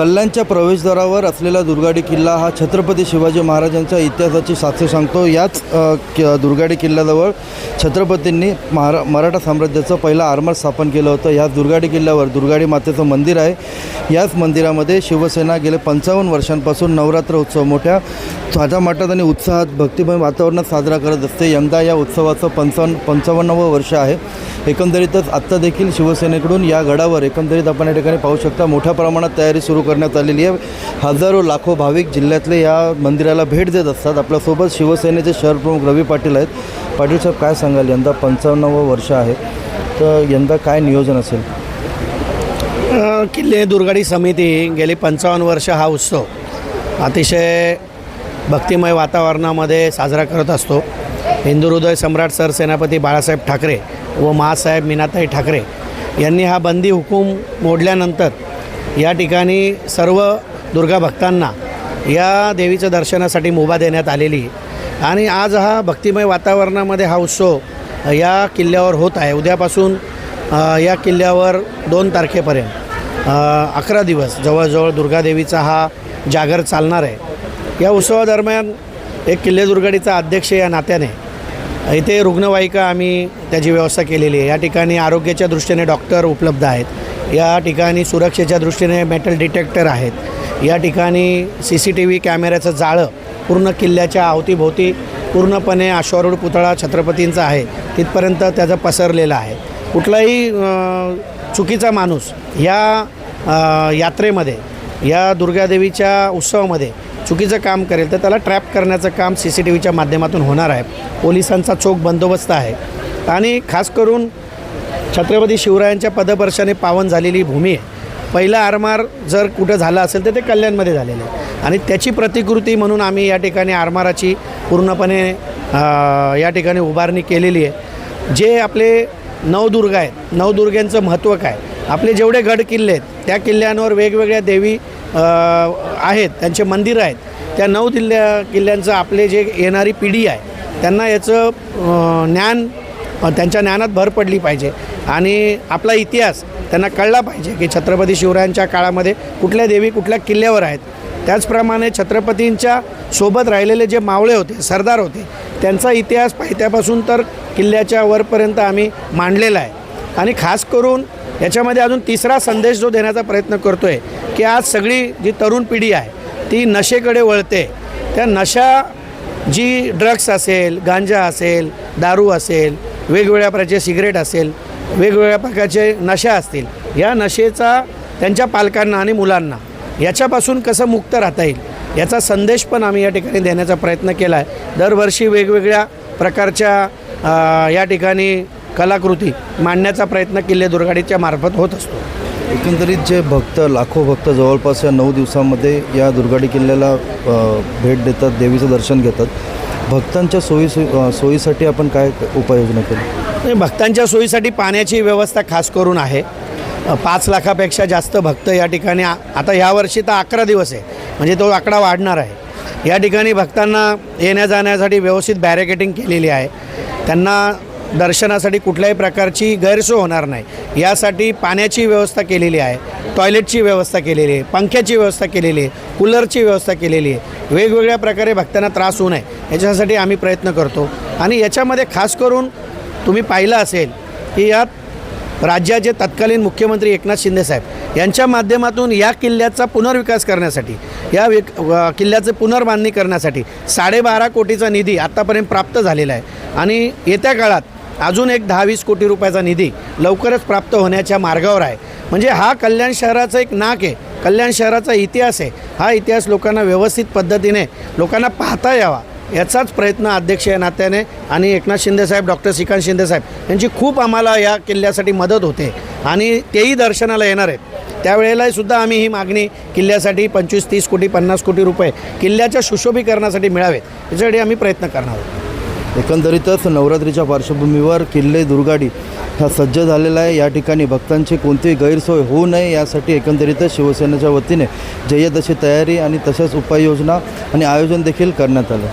कल्याणच्या प्रवेशद्वारावर असलेला दुर्गाडी किल्ला हा छत्रपती शिवाजी महाराजांच्या इतिहासाची साक्ष सांगतो. याच कि- दुर्गाडी किल्ल्याजवळ छत्रपतींनी महारा मराठा साम्राज्याचं पहिलं आरमार स्थापन केलं होतं. ह्या दुर्गाडी किल्ल्यावर दुर्गाडी मातेचं मंदिर आहे. याच मंदिरामध्ये शिवसेना गेले पंचावन्न वर्षांपासून नवरात्र उत्सव मोठ्या थाटामाटात आणि उत्साहात भक्तिमय वातावरणात साजरा करत असते. यंदा या उत्सवाचं पंचावन्न पंचावन्नवं वर्ष आहे. एकंदरीतच आत्ता देखील शिवसेनेकडून या गडावर एकंदरीत आपण या ठिकाणी पाहू शकता मोठ्या प्रमाणात तयारी सुरू करण्यात आलेली आहे. हजारो लाखो भाविक जिल्ह्यातले या मंदिराला भेट देत असतात. आपल्यासोबत शिवसेनेचे शहर प्रमुख रवी पाटील आहेत. पाटील साहेब काय सांगाल? यंदा पंचावन्नवं वर्ष आहे. तर यंदा काय नियोजन असेल? किल्ले दुर्गाडी समिती गेली पंचावन्न वर्ष हा उत्सव. अतिशय भक्तिमय वातावरणामध्ये साजरा करत असतो. हिंदू हृदय सम्राट सरसेनापती बाळासाहेब ठाकरे व महासाहेब मीनाताई ठाकरे यांनी हा बंदी हुकूम मोडल्यानंतर या ठिकाणी सर्व दुर्गा भक्तांना या देवीचं दर्शनासाठी मुभा देण्यात आलेली. आणि आज हा भक्तिमय वातावरणामध्ये हा उत्सव या किल्ल्यावर होत आहे. उद्यापासून या किल्ल्यावर दोन तारखेपर्यंत अकरा दिवस जवळजवळ दुर्गादेवीचा हा जागर चालणार आहे. या उत्सवादरम्यान एक किल्ले दुर्गाडीचा अध्यक्ष या नात्याने इथे रुग्णवाहिका आम्ही त्याची व्यवस्था केलेली आहे. या ठिकाणी आरोग्याच्या दृष्टीने डॉक्टर उपलब्ध आहेत. या ठिकाणी सुरक्षेच्या दृष्टीने मेटल डिटेक्टर आहेत. या ठिकाणी सी सी टी व्ही कॅमेऱ्याचं जाळं पूर्ण किल्ल्याच्या अवतीभोवती पूर्णपणे अश्वारूढ पुतळा छत्रपतींचा आहे. तिथपर्यंत त्याचं पसरलेलं आहे. कुठलाही चुकीचा माणूस या यात्रेमध्ये या दुर्गादेवीच्या उत्सवामध्ये चुकीचं काम करेल तर त्याला ट्रॅप करण्याचं काम सी सी टी व्हीच्या माध्यमातून होणार आहे. पोलिसांचा चोख बंदोबस्त आहे. आणि खास करून छत्रपती शिवरायांच्या पदपर्शाने पावन झालेली भूमी आहे. पहिला आरमार जर कुठं झालं असेल तर ते कल्याणमध्ये झालेलं आहे. आणि त्याची प्रतिकृती म्हणून आम्ही या ठिकाणी आरमाराची पूर्णपणे या ठिकाणी उभारणी केलेली आहे. जे आपले नवदुर्ग आहेत नवदुर्गांचं महत्त्व काय? आपले जेवढे गड किल्ले आहेत त्या किल्ल्यांवर वेगवेगळ्या देवी आहेत त्यांचे मंदिरं आहेत. त्या नऊ किल्ल्या किल्ल्यांचं आपले जे येणारी पिढी आहे त्यांना याचं ज्ञान त्यांच्या ज्ञानात भर पडली पाहिजे. आणि आपला इतिहास त्यांना कळला पाहिजे की छत्रपती शिवरायांच्या काळामध्ये कुठल्या देवी कुठल्या किल्ल्यावर आहेत. त्याचप्रमाणे छत्रपतींच्या सोबत राहिलेले जे मावळे होते सरदार होते त्यांचा इतिहास पायथ्यापासून तर किल्ल्याच्या वरपर्यंत आम्ही मांडलेला आहे. आणि खास करून याच्यामध्ये अजून तिसरा संदेश जो देण्याचा प्रयत्न करतो आहे की आज सगळी जी तरुण पिढी आहे ती नशेकडे वळते. त्या नशा जी ड्रग्स असेल गांजा असेल दारू असेल वेगवेगळ्या प्रकारचे सिगरेट असेल वेगवेगळ्या प्रकारचे नशा असतील या नशेचा त्यांच्या पालकांना आणि मुलांना याच्यापासून कसं मुक्त राहता येईल याचा संदेश पण आम्ही या ठिकाणी देण्याचा प्रयत्न केला आहे. दरवर्षी वेगवेगळ्या प्रकारच्या या ठिकाणी कलाकृती मांडण्याचा प्रयत्न किल्ले दुर्गाडीच्या मार्फत होत असतो. एकंदरीत जे भक्त लाखो भक्त जवळपास या नऊ दिवसामध्ये या दुर्गाडी किल्ल्याला भेट देतात देवीचं दर्शन घेतात. भक्तांच्या सोयी सोयीसाठी आपण काय उपाययोजना केली? आणि भक्तांच्या सोयीसाठी पाण्याची व्यवस्था खास करून आहे. पाच लाखापेक्षा जास्त भक्त या ठिकाणी आता यावर्षी तर अकरा दिवस आहे. म्हणजे तो आकडा वाढणार आहे. या ठिकाणी भक्तांना येण्या जाण्यासाठी व्यवस्थित बॅरिकेटिंग केलेली आहे. त्यांना दर्शनासाठी कुठल्याही प्रकारची गैरसोय होणार नाही. यासाठी पाण्याची व्यवस्था केलेली आहे टॉयलेटची व्यवस्था केलेली आहे पंख्याची व्यवस्था केलेली आहे कूलरची व्यवस्था केलेली आहे. वेगवेगळ्या प्रकारे भक्तांना त्रास होऊ नये. याच्यासाठी आम्ही प्रयत्न करतो. आणि याच्यामध्ये खास करून तुम्ही पाहिलं असेल की यात राज्याचे तत्कालीन मुख्यमंत्री एकनाथ शिंदेसाहेब यांच्या माध्यमातून या किल्ल्याचा पुनर्विकास करण्यासाठी या विक किल्ल्याचे पुनर्बांधणी करण्यासाठी साडेबारा कोटीचा निधी आत्तापर्यंत प्राप्त झालेला आहे. आणि येत्या काळात अजून एक दहा वीस कोटी रुपयाचा निधी लवकरच प्राप्त होण्याच्या मार्गावर आहे. म्हणजे हा कल्याण शहराचा एक नाक आहे. कल्याण शहराचा इतिहास आहे. हा इतिहास लोकांना व्यवस्थित पद्धतीने लोकांना पाहता यावा. याचाच प्रयत्न अध्यक्ष या नात्याने आणि एकनाथ शिंदेसाहेब डॉक्टर श्रीकांत शिंदेसाहेब यांची खूप आम्हाला या किल्ल्यासाठी मदत होते. आणि तेही दर्शनाला येणार आहेत. त्यावेळेलाही सुद्धा आम्ही ही मागणी किल्ल्यासाठी पंचवीस तीस कोटी पन्नास कोटी रुपये किल्ल्याच्या सुशोभीकरणासाठी मिळावेत. याच्यासाठी आम्ही प्रयत्न करणार आहोत. एकंदरीतच नवरात्रीच्या पार्श्वभूमीवर किल्ले दुर्गाडी हा सज्ज झालेला आहे. या ठिकाणी भक्तांची कोणतीही गैरसोय होऊ नये. यासाठी एकंदरीतच शिवसेनेच्या वतीने जय्यत तयारी आणि तशाच उपाययोजना आणि आयोजन देखील करण्यात आलं.